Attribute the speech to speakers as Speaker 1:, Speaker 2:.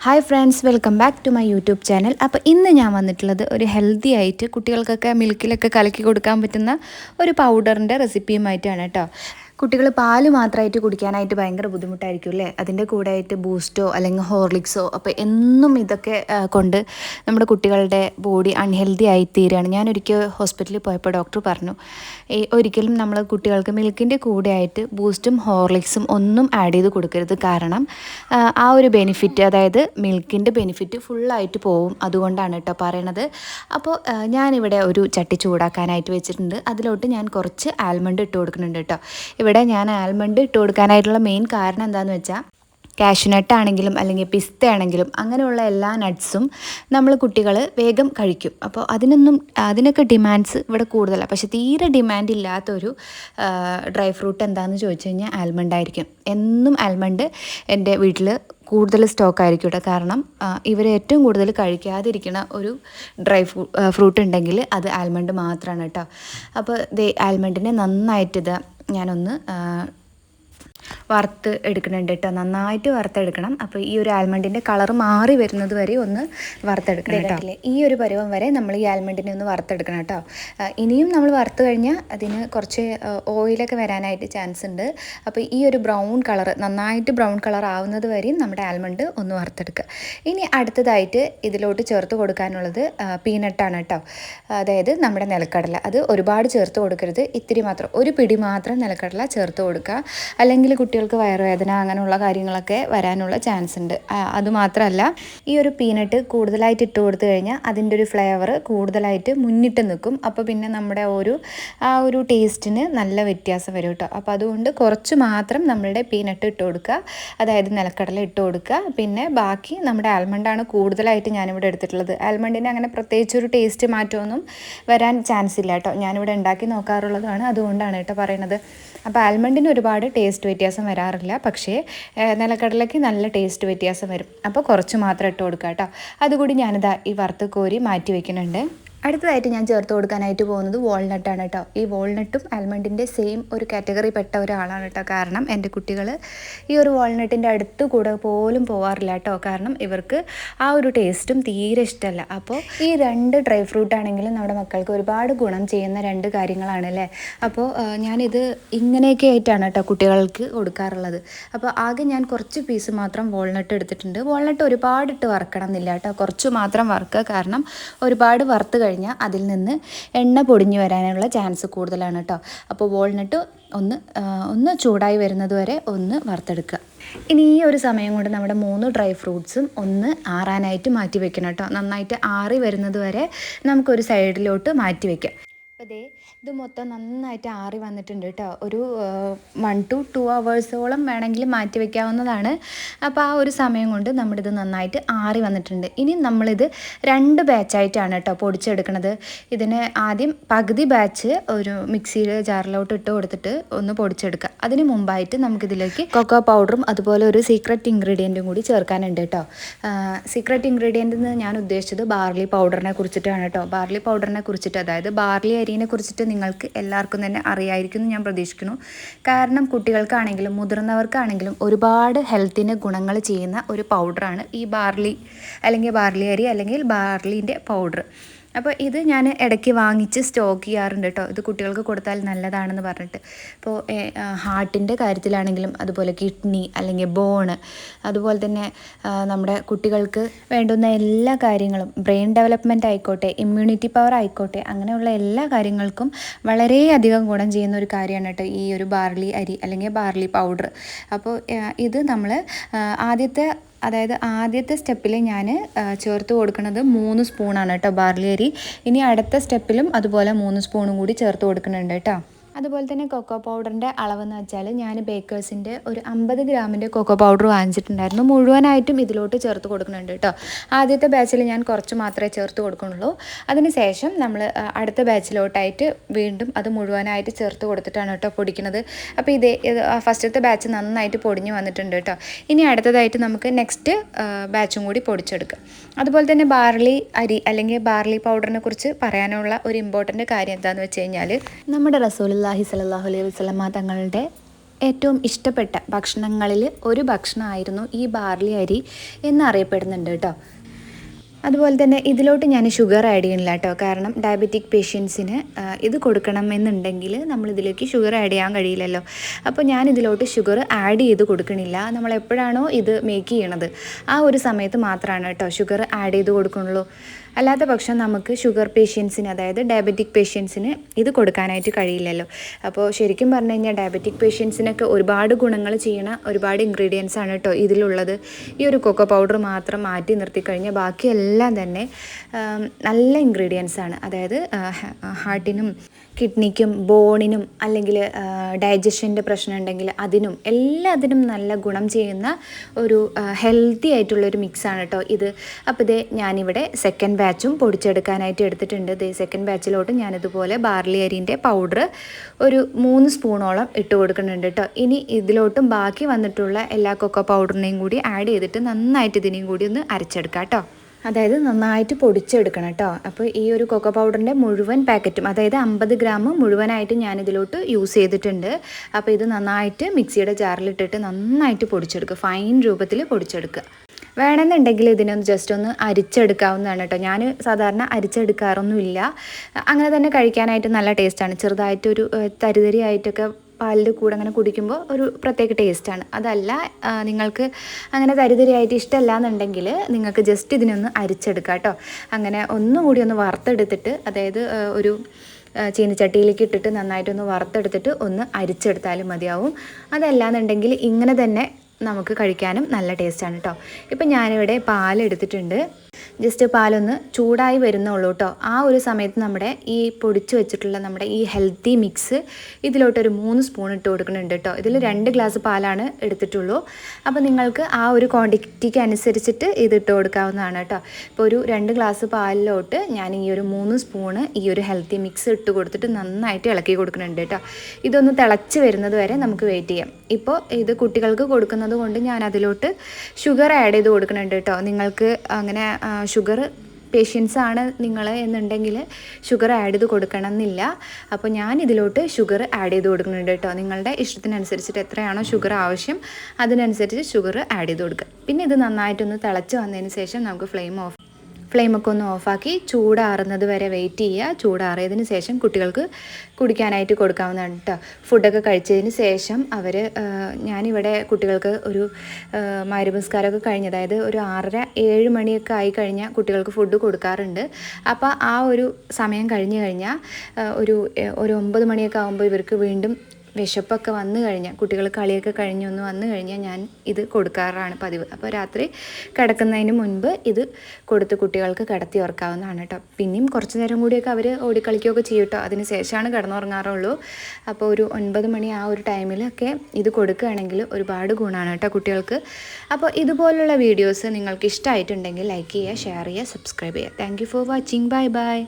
Speaker 1: Hi friends welcome back to my YouTube channel അപ്പോൾ ഇന്ന് ഞാൻ വന്നിട്ടുള്ളത് ഒരു ഹെൽത്തി ആയിട്ട് കുട്ടികൾക്കൊക്കെ മിൽക്കിലൊക്കെ കലക്കി കൊടുക്കാൻ പറ്റുന്ന ഒരു പൗഡറിന്റെ റെസിപ്പിയുമായിട്ടാണ് കേട്ടോ. കുട്ടികൾ പാൽ മാത്രമായിട്ട് കുടിക്കാനായിട്ട് ഭയങ്കര ബുദ്ധിമുട്ടായിരിക്കും അല്ലേ? അതിന്റെ കൂടെ ആയിട്ട് ബൂസ്റ്റോ അല്ലെങ്കിൽ ഹോർലിക്സോ അപ്പോൾ എന്നും ഇതൊക്കെ കൊണ്ട് നമ്മുടെ കുട്ടികളുടെ ബോഡി അൺഹെൽത്തി ആയി തീരുകയാണ് ഞാനൊരിക്കൽ ഹോസ്പിറ്റലിൽ പോയപ്പോൾ ഡോക്ടർ പറഞ്ഞു ഈ ഒരിക്കലും നമ്മൾ കുട്ടികൾക്ക് മിൽക്കിന്റെ കൂടെ ആയിട്ട് ബൂസ്റ്റും ഹോർലിക്സും ഒന്നും ആഡ് ചെയ്ത് കൊടുക്കരുത്. കാരണം ആ, ഒരു ബെനിഫിറ്റ് അതായത് മിൽക്കിന്റെ ബെനിഫിറ്റ് ഫുള്ളായിട്ട് പോവും അതുകൊണ്ടാണ് കേട്ടോ പറയണത്. അപ്പോൾ ഞാനിവിടെ ഒരു ചട്ടി ചൂടാക്കാനായിട്ട് വെച്ചിട്ടുണ്ട്. അതിലോട്ട് ഞാൻ കുറച്ച് ആൽമണ്ട് ഇട്ട് കൊടുക്കുന്നുണ്ട് കേട്ടോ. ഇവിടെ ഞാൻ ആൽമണ്ട് ഇട്ട് കൊടുക്കാനായിട്ടുള്ള മെയിൻ കാരണം എന്താണെന്ന് വെച്ചാൽ കാഷ്യൂനട്ട് ആണെങ്കിലും അല്ലെങ്കിൽ പിസ്ത ആണെങ്കിലും അങ്ങനെയുള്ള എല്ലാ നട്ട്സും നമ്മൾ കുട്ടികൾ വേഗം കഴിക്കും. അപ്പോൾ അതിനൊന്നും അതിനൊക്കെ ഡിമാൻഡ്സ് ഇവിടെ കൂടുതലാണ് പക്ഷേ തീരെ ഡിമാൻഡ് ഇല്ലാത്തൊരു ഡ്രൈ ഫ്രൂട്ട് എന്താണെന്ന് ചോദിച്ചു കഴിഞ്ഞാൽ ആൽമണ്ട് ആയിരിക്കും. എന്നും ആൽമണ്ട് എന്റെ വീട്ടിൽ കൂടുതൽ സ്റ്റോക്ക് ആയിരിക്കും കേട്ടോ കാരണം ഇവർ ഏറ്റവും കൂടുതൽ കഴിക്കാതിരിക്കുന്ന ഒരു ഡ്രൈ ഫ്രൂ ഫ്രൂട്ട് ഉണ്ടെങ്കിൽ അത് ആൽമണ്ട് മാത്രമാണ് കേട്ടോ. അപ്പോൾ ദേ ആൽമണ്ടിനെ നന്നായിട്ട് ഇത് ഞാനൊന്ന് വറുത്ത് എടുക്കുന്നുണ്ട് കേട്ടോ. നന്നായിട്ട് വറുത്തെടുക്കണം. അപ്പോൾ ഈ ഒരു ആൽമണ്ടിന്റെ കളർ മാറി വരുന്നത് വരെ ഒന്ന് വറുത്തെടുക്കണം കേട്ടോ. ഈ ഒരു പരുവം വരെ നമ്മൾ ഈ ആൽമണ്ടിനെ ഒന്ന് വറുത്തെടുക്കണം കേട്ടോ. ഇനിയും നമ്മൾ വറുത്ത് കഴിഞ്ഞാൽ അതിന് കുറച്ച് ഓയിലൊക്കെ വരാനായിട്ട് ചാൻസ് ഉണ്ട്. അപ്പോൾ ഈ ഒരു ബ്രൗൺ കളർ നന്നായിട്ട് ബ്രൗൺ കളർ ആവുന്നത് വരെയും നമ്മുടെ ആൽമണ്ട് ഒന്ന് വറുത്തെടുക്കുക. ഇനി അടുത്തതായിട്ട് ഇതിലോട്ട് ചേർത്ത് കൊടുക്കാനുള്ളത് പീനട്ടാണ് കേട്ടോ. അതായത് നമ്മുടെ നിലക്കടല. അത് ഒരുപാട് ചേർത്ത് കൊടുക്കരുത്. ഇത്തിരി മാത്രം ഒരു പിടി മാത്രം നിലക്കടല ചേർത്ത് കൊടുക്കുക. അല്ലെങ്കിൽ കുട്ടികൾക്ക് വയറുവേദന അങ്ങനെയുള്ള കാര്യങ്ങളൊക്കെ വരാനുള്ള ചാൻസ് ഉണ്ട്. അതുമാത്രമല്ല ഈ ഒരു പീനട്ട് കൂടുതലായിട്ട് ഇട്ട് കൊടുത്തു കഴിഞ്ഞാൽ അതിന്റെ ഒരു ഫ്ലേവർ കൂടുതലായിട്ട് മുന്നിട്ട് നിൽക്കും. അപ്പോൾ പിന്നെ നമ്മുടെ ഒരു ആ ഒരു ടേസ്റ്റിന് നല്ല വ്യത്യാസം വരും കേട്ടോ അപ്പോൾ അതുകൊണ്ട് കുറച്ച് മാത്രം നമ്മളുടെ പീനട്ട് ഇട്ട് കൊടുക്കുക. അതായത് നിലക്കടല ഇട്ട് കൊടുക്കുക. പിന്നെ ബാക്കി നമ്മുടെ ആൽമണ്ടാണ് കൂടുതലായിട്ട് ഞാനിവിടെ എടുത്തിട്ടുള്ളത്. ആൽമണ്ടിന് അങ്ങനെ പ്രത്യേകിച്ച് ഒരു ടേസ്റ്റ് മാറ്റമൊന്നും വരാൻ ചാൻസ് ഇല്ല കേട്ടോ ഞാനിവിടെ ഉണ്ടാക്കി നോക്കാറുള്ളതാണ്. അതുകൊണ്ടാണ് കേട്ടോ പറയുന്നത്. അപ്പോൾ ആൽമണ്ടിന് ഒരുപാട് ടേസ്റ്റ് വ്യത്യാസം വരാറില്ല. പക്ഷേ നിലക്കടലയ്ക്ക് നല്ല ടേസ്റ്റ് വ്യത്യാസം വരും. അപ്പോൾ കുറച്ച് മാത്രം ഇട്ട് കൊടുക്കുക കേട്ടോ അതുകൂടി ഞാനിതാ ഈ വറുത്ത് കോരി മാറ്റി വെക്കുന്നുണ്ട്. അടുത്തതായിട്ട് ഞാൻ ചേർത്ത് കൊടുക്കാനായിട്ട് പോകുന്നത് വാൾനട്ടാണ് കേട്ടോ. ഈ വാൾനട്ടും ആൽമണ്ടിന്റെ സെയിം ഒരു കാറ്റഗറി പെട്ട ഒരാളാണ് കേട്ടോ. കാരണം എന്റെ കുട്ടികൾ ഈ ഒരു വാൾനട്ടിന്റെ അടുത്ത് കൂടെ പോലും പോകാറില്ല കേട്ടോ. കാരണം ഇവർക്ക് ആ ഒരു ടേസ്റ്റും തീരെ ഇഷ്ടമല്ല അപ്പോൾ ഈ രണ്ട് ഡ്രൈ ഫ്രൂട്ട് ആണെങ്കിലും നമ്മുടെ മക്കൾക്ക് ഒരുപാട് ഗുണം ചെയ്യുന്ന രണ്ട് കാര്യങ്ങളാണ് അല്ലേ? അപ്പോൾ ഞാനിത് ഇങ്ങനെയൊക്കെ ആയിട്ടാണ് കേട്ടോ കുട്ടികൾക്ക് കൊടുക്കാറുള്ളത്. അപ്പോൾ ആകെ ഞാൻ കുറച്ച് പീസ് മാത്രം വാൾനട്ട് എടുത്തിട്ടുണ്ട്. വാൾനട്ട് ഒരുപാടിട്ട് വറക്കണം എന്നില്ല കേട്ടോ. കുറച്ച് മാത്രം വറുക്കുക. കാരണം ഒരുപാട് വറുത്ത് കഴിഞ്ഞാൽ അതിൽ നിന്ന് എണ്ണ പൊടിഞ്ഞു വരാനുള്ള ചാൻസ് കൂടുതലാണ് കേട്ടോ അപ്പോൾ വാൾനട്ട് ഒന്ന് ഒന്ന് ചൂടായി വരുന്നത് വരെ ഒന്ന് വറുത്തെടുക്കുക. ഇനി ഈ ഒരു സമയം കൊണ്ട് നമ്മുടെ മൂന്ന് ഡ്രൈ ഫ്രൂട്ട്സും ഒന്ന് ആറാനായിട്ട് മാറ്റി വെക്കണം കേട്ടോ നന്നായിട്ട് ആറി വരുന്നത് വരെ നമുക്കൊരു സൈഡിലോട്ട് മാറ്റി അപ്പോൾ ദേ ഇത് മൊത്തം നന്നായിട്ട് ആറി വന്നിട്ടുണ്ട് കേട്ടോ. ഒരു വൺ ടു ടു അവേഴ്സോളം വേണമെങ്കിൽ മാറ്റി വയ്ക്കാവുന്നതാണ് അപ്പോൾ ആ ഒരു സമയം കൊണ്ട് നമ്മുടെ ഇത് നന്നായിട്ട് ആറി വന്നിട്ടുണ്ട്. ഇനി നമ്മളിത് രണ്ട് ബാച്ചായിട്ടാണ് കേട്ടോ പൊടിച്ചെടുക്കണത്. ഇതിന് ആദ്യം പകുതി ബാച്ച് ഒരു മിക്സിയിൽ ജാറിലോട്ട് ഇട്ട് കൊടുത്തിട്ട് ഒന്ന് പൊടിച്ചെടുക്കുക. അതിന് മുമ്പായിട്ട് നമുക്കിതിലേക്ക് കൊക്കോ പൗഡറും അതുപോലെ ഒരു സീക്രട്ട് ഇൻഗ്രീഡിയന്റും കൂടി ചേർക്കാനുണ്ട് കേട്ടോ. സീക്രട്ട് ഇൻഗ്രീഡിയന്റ് എന്ന് ഞാൻ ഉദ്ദേശിച്ചത് ബാർലി പൗഡറിനെ കുറിച്ചിട്ടാണ് കേട്ടോ. ബാർലി പൗഡറിനെ കുറിച്ചിട്ട് അതായത് ബാർലി അരിനെ കുറിച്ചിട്ട് നിങ്ങൾക്ക് എല്ലാവർക്കും തന്നെ അറിയായിരിക്കും എന്ന് ഞാൻ പ്രതീക്ഷിക്കുന്നു. കാരണം കുട്ടികൾക്കാണെങ്കിലും മുതിർന്നവർക്കാണെങ്കിലും ഒരുപാട് ഹെൽത്തിന് ഗുണങ്ങൾ ചെയ്യുന്ന ഒരു പൗഡറാണ് ഈ ബാർലി അല്ലെങ്കിൽ ബാർലി അരി അല്ലെങ്കിൽ ബാർലിന്റെ പൗഡർ. അപ്പോൾ ഇത് ഞാൻ ഇടയ്ക്ക് വാങ്ങിച്ച് സ്റ്റോക്ക് ചെയ്യാറുണ്ട് കേട്ടോ. ഇത് കുട്ടികൾക്ക് കൊടുത്താൽ നല്ലതാണെന്ന് പറഞ്ഞിട്ട്. ഇപ്പോൾ ഹാർട്ടിന്റെ കാര്യത്തിലാണെങ്കിലും അതുപോലെ കിഡ്നി അല്ലെങ്കിൽ ബോണ് അതുപോലെ തന്നെ നമ്മുടെ കുട്ടികൾക്ക് വേണ്ടുന്ന എല്ലാ കാര്യങ്ങളും ബ്രെയിൻ ഡെവലപ്മെന്റ് ആയിക്കോട്ടെ ഇമ്മ്യൂണിറ്റി പവർ ആയിക്കോട്ടെ അങ്ങനെയുള്ള എല്ലാ കാര്യങ്ങൾക്കും വളരെയധികം ഗുണം ചെയ്യുന്ന ഒരു കാര്യമാണ് കേട്ടോ ഈ ഒരു ബാർലി അരി അല്ലെങ്കിൽ ബാർലി പൗഡർ. അപ്പോൾ ഇത് നമ്മൾ ആദ്യത്തെ അതായത് ആദ്യത്തെ സ്റ്റെപ്പിൽ ഞാൻ ചേർത്ത് കൊടുക്കുന്നത് മൂന്ന് സ്പൂണാണ് കേട്ടോ ബാർലി അരി. ഇനി അടുത്ത സ്റ്റെപ്പിലും അതുപോലെ മൂന്ന് സ്പൂണും കൂടി ചേർത്ത് കൊടുക്കുന്നുണ്ട് കേട്ടോ. അതുപോലെ തന്നെ കൊക്കോ പൗഡറിന്റെ അളവെന്ന് വെച്ചാൽ ഞാൻ ബേക്കേഴ്സിന്റെ ഒരു അമ്പത് ഗ്രാമിന്റെ കൊക്കോ പൗഡർ വാങ്ങിച്ചിട്ടുണ്ടായിരുന്നു. മുഴുവനായിട്ടും ഇതിലോട്ട് ചേർത്ത് കൊടുക്കുന്നുണ്ട് കേട്ടോ ആദ്യത്തെ ബാച്ചിൽ ഞാൻ കുറച്ച് മാത്രമേ ചേർത്ത് കൊടുക്കുന്നുള്ളൂ. അതിന് ശേഷം നമ്മൾ അടുത്ത ബാച്ചിലോട്ടായിട്ട് വീണ്ടും അത് മുഴുവനായിട്ട് ചേർത്ത് കൊടുത്തിട്ടാണ് കേട്ടോ പൊടിക്കുന്നത്. അപ്പോൾ ഇതേ ഫസ്റ്റത്തെ ബാച്ച് നന്നായിട്ട് പൊടിഞ്ഞ് വന്നിട്ടുണ്ട് കേട്ടോ ഇനി അടുത്തതായിട്ട് നമുക്ക് നെക്സ്റ്റ് ബാച്ചും കൂടി പൊടിച്ചെടുക്കാം. അതുപോലെ തന്നെ ബാർലി അരി അല്ലെങ്കിൽ ബാർലി പൗഡറിനെ കുറിച്ച് പറയാനുള്ള ഒരു ഇമ്പോർട്ടന്റ് കാര്യം എന്താണെന്ന് വെച്ച് കഴിഞ്ഞാൽ നമ്മുടെ റസൂലുള്ളാഹി സ്വല്ലല്ലാഹു അലൈഹി വസല്ലമ തങ്ങളുടെ ഏറ്റവും ഇഷ്ടപ്പെട്ട ഭക്ഷണങ്ങളിൽ ഒരു ഭക്ഷണമായിരുന്നു ഈ ബാർലി അരി എന്നറിയപ്പെടുന്നുണ്ട് കേട്ടോ. അതുപോലെ തന്നെ ഇതിലോട്ട് ഞാൻ ഷുഗർ ആഡ് ചെയ്യണില്ല കേട്ടോ. കാരണം ഡയബറ്റിക് പേഷ്യൻസിന് ഇത് കൊടുക്കണം എന്നുണ്ടെങ്കിൽ നമ്മൾ ഇതിലേക്ക് ഷുഗർ ആഡ് ചെയ്യാൻ കഴിയില്ലല്ലോ. അപ്പോൾ ഞാൻ ഇതിലോട്ട് ഷുഗർ ആഡ് ചെയ്ത് കൊടുക്കണില്ല. നമ്മൾ എപ്പോഴാണോ ഇത് മേക്ക് ചെയ്യണത് ആ ഒരു സമയത്ത് മാത്രമാണ് കേട്ടോ ഷുഗർ ആഡ് ചെയ്ത് കൊടുക്കുന്നുള്ളൂ. അല്ലാത്ത പക്ഷം നമുക്ക് ഷുഗർ പേഷ്യൻസിന് അതായത് ഡയബറ്റിക് പേഷ്യൻസിന് ഇത് കൊടുക്കാനായിട്ട് കഴിയില്ലല്ലോ. അപ്പോൾ ശരിക്കും പറഞ്ഞു കഴിഞ്ഞാൽ ഡയബറ്റിക് പേഷ്യൻസിനൊക്കെ ഒരുപാട് ഗുണങ്ങൾ ചെയ്യണ ഒരുപാട് ഇൻഗ്രീഡിയൻസ് ആണ് കേട്ടോ ഇതിലുള്ളത്. ഈ ഒരു കൊക്കോ പൗഡർ മാത്രം മാറ്റി നിർത്തി കഴിഞ്ഞാൽ ബാക്കിയെല്ലാം തന്നെ നല്ല ഇൻഗ്രീഡിയൻസ് ആണ്. അതായത് ഹാർട്ടിനും കിഡ്നിക്കും ബോണിനും അല്ലെങ്കിൽ ഡൈജഷന്റെ പ്രശ്നം ഉണ്ടെങ്കിൽ അതിനും എല്ലാത്തിനും നല്ല ഗുണം ചെയ്യുന്ന ഒരു ഹെൽത്തി ആയിട്ടുള്ള ഒരു മിക്സാണ് കേട്ടോ ഇത്. അപ്പോൾ ഇതേ ഞാനിവിടെ സെക്കൻഡ് ബാച്ചും പൊടിച്ചെടുക്കാനായിട്ട് എടുത്തിട്ടുണ്ട്. ഇത് സെക്കൻഡ് ബാച്ചിലോട്ട് ഞാനിതുപോലെ ബാർലി അരിന്റെ പൗഡർ ഒരു മൂന്ന് സ്പൂണോളം ഇട്ട് കൊടുക്കുന്നുണ്ട് കേട്ടോ ഇനി ഇതിലോട്ടും ബാക്കി വന്നിട്ടുള്ള എല്ലാ കൊക്കോ പൗഡറിനെയും കൂടി ആഡ് ചെയ്തിട്ട് നന്നായിട്ട് ഇതിനെയും കൂടി ഒന്ന് അരച്ചെടുക്കാം കേട്ടോ അതായത് നന്നായിട്ട് പൊടിച്ചെടുക്കണം കേട്ടോ. അപ്പോൾ ഈ ഒരു കൊക്കോ പൗഡറിന്റെ മുഴുവൻ പാക്കറ്റും അതായത് അമ്പത് ഗ്രാം മുഴുവനായിട്ട് ഞാൻ ഇതിലോട്ട് യൂസ് ചെയ്തിട്ടുണ്ട്. അപ്പോൾ ഇത് നന്നായിട്ട് മിക്സിയുടെ ജാറിലിട്ടിട്ട് നന്നായിട്ട് പൊടിച്ചെടുക്കുക. ഫൈൻ രൂപത്തിൽ പൊടിച്ചെടുക്കുക. വേണമെന്നുണ്ടെങ്കിൽ ഇതിനൊന്ന് ജസ്റ്റ് ഒന്ന് അരിച്ചെടുക്കാവുന്നതാണ് കേട്ടോ. ഞാൻ സാധാരണ അരിച്ചെടുക്കാറൊന്നുമില്ല. അങ്ങനെ തന്നെ കഴിക്കാനായിട്ട് നല്ല ടേസ്റ്റാണ് ചെറുതായിട്ടൊരു തരിതരി ആയിട്ടൊക്കെ പാലിന്റെ കൂടെ അങ്ങനെ കുടിക്കുമ്പോൾ ഒരു പ്രത്യേക ടേസ്റ്റാണ്. അതല്ല നിങ്ങൾക്ക് അങ്ങനെ തരിതരിയായിട്ട് ഇഷ്ടമല്ല എന്നുണ്ടെങ്കിൽ നിങ്ങൾക്ക് ജസ്റ്റ് ഇതിനൊന്ന് അരിച്ചെടുക്കാം കേട്ടോ. അങ്ങനെ ഒന്നും കൂടി ഒന്ന് വറുത്തെടുത്തിട്ട് അതായത് ഒരു ചീനിച്ചട്ടിയിലേക്ക് ഇട്ടിട്ട് നന്നായിട്ടൊന്ന് വറുത്തെടുത്തിട്ട് ഒന്ന് അരിച്ചെടുത്താലും മതിയാവും. അതല്ലാന്നുണ്ടെങ്കിൽ ഇങ്ങനെ തന്നെ നമുക്ക് കഴിക്കാനും നല്ല ടേസ്റ്റാണ് കേട്ടോ. ഇപ്പം ഞാനിവിടെ പാലെടുത്തിട്ടുണ്ട്. ജസ്റ്റ് പാലൊന്ന് ചൂടായി വരുന്നുള്ളൂ കേട്ടോ ആ ഒരു സമയത്ത് നമ്മുടെ ഈ പൊടിച്ചു വെച്ചിട്ടുള്ള നമ്മുടെ ഈ ഹെൽത്തി മിക്സ് ഇതിലോട്ടൊരു മൂന്ന് സ്പൂൺ ഇട്ട് കൊടുക്കുന്നുണ്ട് കേട്ടോ ഇതിൽ രണ്ട് ഗ്ലാസ് പാലാണ് എടുത്തിട്ടുള്ളൂ. അപ്പോൾ നിങ്ങൾക്ക് ആ ഒരു ക്വാണ്ടിറ്റിക്ക് അനുസരിച്ചിട്ട് ഇത് ഇട്ട് കൊടുക്കാവുന്നതാണ് കേട്ടോ ഇപ്പോൾ ഒരു രണ്ട് ഗ്ലാസ് പാലിലോട്ട് ഞാൻ ഈ ഒരു മൂന്ന് സ്പൂണ് ഈ ഒരു ഹെൽത്തി മിക്സ് ഇട്ട് കൊടുത്തിട്ട് നന്നായിട്ട് ഇളക്കി കൊടുക്കുന്നുണ്ട് കേട്ടോ ഇതൊന്ന് തിളച്ച് വരുന്നത് വരെ നമുക്ക് വെയിറ്റ് ചെയ്യാം. ഇപ്പോൾ ഇത് കുട്ടികൾക്ക് കൊടുക്കുന്നത് കൊണ്ട് ഞാൻ അതിലോട്ട് ഷുഗർ ആഡ് ചെയ്ത് കൊടുക്കുന്നുണ്ട് കേട്ടോ നിങ്ങൾക്ക് അങ്ങനെ ഷുഗർ പേഷ്യൻസ് ആണ് നിങ്ങൾ എന്നുണ്ടെങ്കിൽ ഷുഗർ ആഡ് ചെയ്ത് കൊടുക്കണം എന്നില്ല അപ്പോൾ ഞാൻ ഇതിലോട്ട് ഷുഗർ ആഡ് ചെയ്ത് കൊടുക്കുന്നുണ്ട് കേട്ടോ. നിങ്ങളുടെ ഇഷ്ടത്തിനനുസരിച്ചിട്ട് എത്രയാണോ ഷുഗർ ആവശ്യം അതിനനുസരിച്ച് ഷുഗർ ആഡ് ചെയ്ത് കൊടുക്കുക. പിന്നെ ഇത് നന്നായിട്ടൊന്ന് തിളച്ച് വന്നതിന് ശേഷം നമുക്ക് ഫ്ലെയിം ഓഫ് ഫ്ലെയിമൊക്കെ ഒന്ന് ഓഫാക്കി ചൂടാറുന്നത് വരെ വെയിറ്റ് ചെയ്യുക. ചൂടാറിയതിന് ശേഷം കുട്ടികൾക്ക് കുടിക്കാനായിട്ട് കൊടുക്കാവുന്നതാണ് കേട്ടോ ഫുഡൊക്കെ കഴിച്ചതിന് ശേഷം അവർ ഞാനിവിടെ കുട്ടികൾക്ക് ഒരു മരുപുസ്കാരമൊക്കെ കഴിഞ്ഞ് അതായത് ഒരു ആറര ഏഴ് മണിയൊക്കെ ആയി കഴിഞ്ഞാൽ കുട്ടികൾക്ക് ഫുഡ് കൊടുക്കാറുണ്ട്. അപ്പോൾ ആ ഒരു സമയം കഴിഞ്ഞ് കഴിഞ്ഞാൽ ഒരു ഒരു ഒമ്പത് മണിയൊക്കെ ആകുമ്പോൾ ഇവർക്ക് വീണ്ടും വിശപ്പൊക്കെ വന്നു കഴിഞ്ഞാൽ കുട്ടികൾ കളിയൊക്കെ കഴിഞ്ഞൊന്ന് വന്നു കഴിഞ്ഞാൽ ഞാൻ ഇത് കൊടുക്കാറാണ് പതിവ്. അപ്പോൾ രാത്രി കിടക്കുന്നതിന് മുൻപ് ഇത് കൊടുത്ത് കുട്ടികൾക്ക് കിടത്തി ഉറക്കാവുന്നതാണ് കേട്ടോ. പിന്നെയും കുറച്ച് നേരം കൂടിയൊക്കെ അവർ ഓടിക്കളിക്കുകയൊക്കെ ചെയ്യും കേട്ടോ. അതിന് ശേഷമാണ് കിടന്നുറങ്ങാറുള്ളൂ. അപ്പോൾ ഒരു ഒൻപത് മണി ആ ഒരു ടൈമിലൊക്കെ ഇത് കൊടുക്കുകയാണെങ്കിൽ ഒരുപാട് ഗുണമാണ് കേട്ടോ കുട്ടികൾക്ക്. അപ്പോൾ ഇതുപോലുള്ള വീഡിയോസ് നിങ്ങൾക്ക് ഇഷ്ടമായിട്ടുണ്ടെങ്കിൽ ലൈക്ക് ചെയ്യുക ഷെയർ ചെയ്യുക സബ്സ്ക്രൈബ് ചെയ്യുക. Thank for watching. Bye bye.